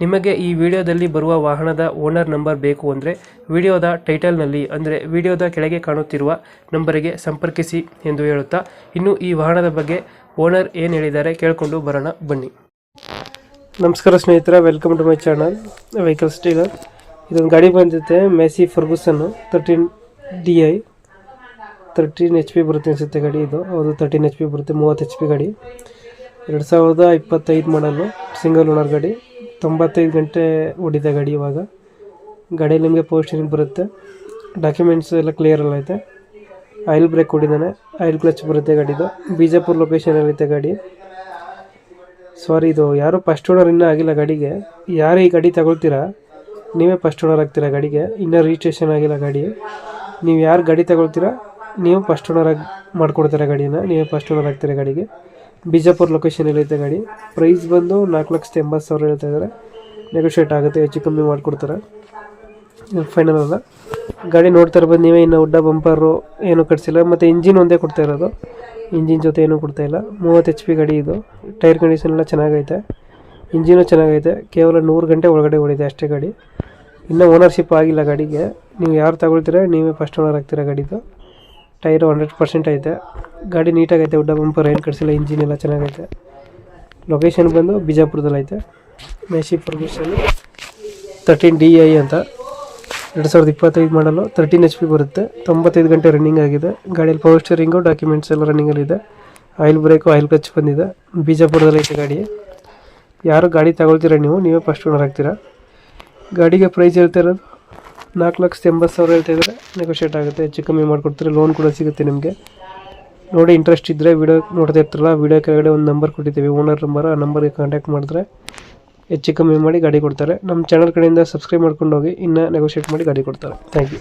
ನಿಮಗೆ ಈ ವಿಡಿಯೋದಲ್ಲಿ ಬರುವ ವಾಹನದ ಓನರ್ ನಂಬರ್ ಬೇಕು ಅಂದರೆ ವಿಡಿಯೋದ ಟೈಟಲ್ನಲ್ಲಿ ಅಂದರೆ ವಿಡಿಯೋದ ಕೆಳಗೆ ಕಾಣುತ್ತಿರುವ ನಂಬರಿಗೆ ಸಂಪರ್ಕಿಸಿ ಎಂದು ಹೇಳುತ್ತಾ, ಇನ್ನು ಈ ವಾಹನದ ಬಗ್ಗೆ ಓನರ್ ಏನು ಹೇಳಿದ್ದಾರೆ ಕೇಳಿಕೊಂಡು ಬರೋಣ, ಬನ್ನಿ. ನಮಸ್ಕಾರ ಸ್ನೇಹಿತರ, welcome to my channel vehicles dealer ಇದೊಂದು ಗಾಡಿ ಬಂದಿದೆ Massey Ferguson thirteen D I thirteen H P ಬರುತ್ತೆ ಅನಿಸುತ್ತೆ ಗಾಡಿ ಇದು. ಹೌದು ತರ್ಟೀನ್ ಎಚ್ ಪಿ ಬರುತ್ತೆ, ಮೂವತ್ತು ಎಚ್ ಪಿ ಗಾಡಿ. ಎರಡು ಸಾವಿರದ ಇಪ್ಪತ್ತೈದು ಮಾಡಲು ಸಿಂಗಲ್ ಓನರ್ ಗಾಡಿ. ತೊಂಬತ್ತೈದು ಗಂಟೆ ಓಡಿದೆ ಗಾಡಿ ಇವಾಗ. ಗಾಡಿಯಲ್ಲಿ ನಿಮಗೆ ಪೋಸ್ಟಿಂಗ್ ಬರುತ್ತೆ? ಡಾಕ್ಯುಮೆಂಟ್ಸ್ ಎಲ್ಲ ಕ್ಲಿಯರ್ ಎಲ್ಲ ಐತೆ. ಆಯಿಲ್ ಬ್ರೇಕ್ ಕೊಟ್ಟಿದ್ದಾನೆ. ಆಯಿಲ್ ಕ್ಲಚ್ ಬರುತ್ತೆ ಗಾಡಿದು. ಬಿಜಾಪುರ್ ಲೊಕೇಶನಲ್ಲಿದೆ ಗಾಡಿ. ಸಾರಿ ಇದು ಯಾರು ಫಸ್ಟ್ ಓನರ್ ಇನ್ನೂ ಆಗಿಲ್ಲ ಗಾಡಿಗೆ. ಯಾರು ಈ ಗಾಡಿ ತಗೊಳ್ತೀರಾ? ನೀವೇ ಫಸ್ಟ್ ಓನರ್ ಆಗ್ತೀರಾ ಗಾಡಿಗೆ? ಇನ್ನೂ ರಿಜಿಸ್ಟ್ರೇಷನ್ ಆಗಿಲ್ಲ ಗಾಡಿ. ನೀವು ಯಾರು ಗಾಡಿ ತಗೊಳ್ತೀರಾ? ನೀವು ಫಸ್ಟ್ ಓನರ್ ಆಗಿ ಮಾಡ್ಕೊಡ್ತೀರಾ ಗಾಡಿನ? ನೀವೇ ಫಸ್ಟ್ ಓನರ್ ಆಗ್ತೀರಾ ಗಾಡಿಗೆ? ಬಿಜಾಪುರ್ ಲೊಕೇಶನಲ್ಲಿ ಐತೆ ಗಾಡಿ. ಪ್ರೈಸ್ ಬಂದು ನಾಲ್ಕು ಲಕ್ಷದ ಎಂಬತ್ತು ಸಾವಿರ ಹೇಳ್ತಾ ಇದ್ದಾರೆ ನೆಗೋಷಿಯೇಟ್ ಆಗುತ್ತೆ, ಹೆಚ್ಚು ಕಮ್ಮಿ ಮಾಡಿಕೊಡ್ತಾರೆ. ಫೈನಲ್ ಅಲ್ಲ. ಗಾಡಿ ನೋಡ್ತಾ ಇರ್ಬೋದು ನೀವೇ, ಇನ್ನು ಉಡ್ಡ ಬಂಪರು ಏನೂ ಕಟ್ಸಿಲ್ಲ. ಮತ್ತು ಇಂಜಿನ್ ಒಂದೇ ಕೊಡ್ತಾ ಇರೋದು. ಇಂಜಿನ್ ಜೊತೆ ಏನೂ ಕೊಡ್ತಾ ಇಲ್ಲ. ಮೂವತ್ತು ಎಚ್ ಪಿ ಗಾಡಿ ಇದು. ಟೈರ್ ಕಂಡೀಷನ್ ಎಲ್ಲ ಚೆನ್ನಾಗೈತೆ. ಇಂಜಿನು ಚೆನ್ನಾಗೈತೆ. ಕೇವಲ ನೂರು ಗಂಟೆ ಒಳಗಡೆ ಓಡಿದೆ ಅಷ್ಟೇ ಗಾಡಿ. ಇನ್ನೂ ಓನರ್ಶಿಪ್ ಆಗಿಲ್ಲ ಗಾಡಿಗೆ. ನೀವು ಯಾರು ತಗೊಳ್ತೀರ, ನೀವೇ ಫಸ್ಟ್ ಓನರ್ ಆಗ್ತೀರಾ ಗಾಡಿದು. ಟೈರು ಹಂಡ್ರೆಡ್ ಪರ್ಸೆಂಟ್ ಐತೆ. ಗಾಡಿ ನೀಟಾಗೈತೆ, ಉಡ್ಡ ಬಂಪರ್ ಏನು ಕಟ್ಸಿಲ್ಲ, ಇಂಜಿನ್ ಎಲ್ಲ ಚೆನ್ನಾಗೈತೆ. ಲೊಕೇಶನ್ ಬಂದು ಬಿಜಾಪುರದಲ್ಲಿ ಐತೆ. Massey Ferguson thirteen D I ಅಂತ. ಎರಡು ಸಾವಿರದ ಇಪ್ಪತ್ತೈದು ಮಾಡಲು ತರ್ಟೀನ್ ಎಚ್ ಪಿ ಬರುತ್ತೆ. ತೊಂಬತ್ತೈದು ಗಂಟೆ ರನ್ನಿಂಗ್ ಆಗಿದೆ. ಗಾಡಿಯಲ್ಲಿ ಪವರ್ ಸ್ಟೇರಿಂಗು ಡಾಕ್ಯುಮೆಂಟ್ಸ್ ಎಲ್ಲ ರನ್ನಿಂಗಲ್ಲಿದೆ ಆಯಿಲ್ ಬ್ರೇಕು ಆಯಿಲ್ ಕ್ಲಚ್ ಬಂದಿದೆ. ಬಿಜಾಪುರದಲ್ಲಿ ಐತೆ ಗಾಡಿ. ಯಾರು ಗಾಡಿ ತಗೊಳ್ತೀರಾ ನೀವು? ನೀವೇ ಫಸ್ಟ್ ಓನರ್ ಆಗ್ತೀರಾ? ಗಾಡಿಗೆ ಪ್ರೈಸ್ ಹೇಳ್ತಾ ಇರೋದು? ನಾಲ್ಕು ಲಕ್ಷ ಎಂಬತ್ತು ಸಾವಿರ ಹೇಳ್ತಾ ಇದ್ದಾರೆ ನೆಗೋಷಿಯೇಟ್ ಆಗುತ್ತೆ, ಹೆಚ್ಚು ಕಮ್ಮಿ ಮಾಡಿಕೊಡ್ತಾರೆ ಲೋನ್ ಕೂಡ ಸಿಗುತ್ತೆ ನಿಮಗೆ. ನೋಡಿ ಇಂಟ್ರೆಸ್ಟ್ ಇದ್ದರೆ ವೀಡಿಯೋ ನೋಡ್ತಾ ಇರ್ತಾರಲ್ಲ ವೀಡಿಯೋ ಕೆಳಗಡೆ ಒಂದು ನಂಬರ್ ಕೊಟ್ಟಿದ್ದೀವಿ ಓನರ್ ನಂಬರ್ ಆ ನಂಬರ್ಗೆ ಕಾಂಟ್ಯಾಕ್ಟ್ ಮಾಡಿದ್ರೆ ಹೆಚ್ಚು ಕಮ್ಮಿ ಮಾಡಿ ಗಾಡಿ ಕೊಡ್ತಾರೆ. ನಮ್ಮ ಚಾನಲ್ ಕಡೆಯಿಂದ ಸಬ್ಸ್ಕ್ರೈಬ್ ಮಾಡ್ಕೊಂಡು ಹೋಗಿ, ಇನ್ನೂ ನೆಗೋಷಿಯೇಟ್ ಮಾಡಿ ಗಾಡಿ ಕೊಡ್ತಾರೆ. Thank you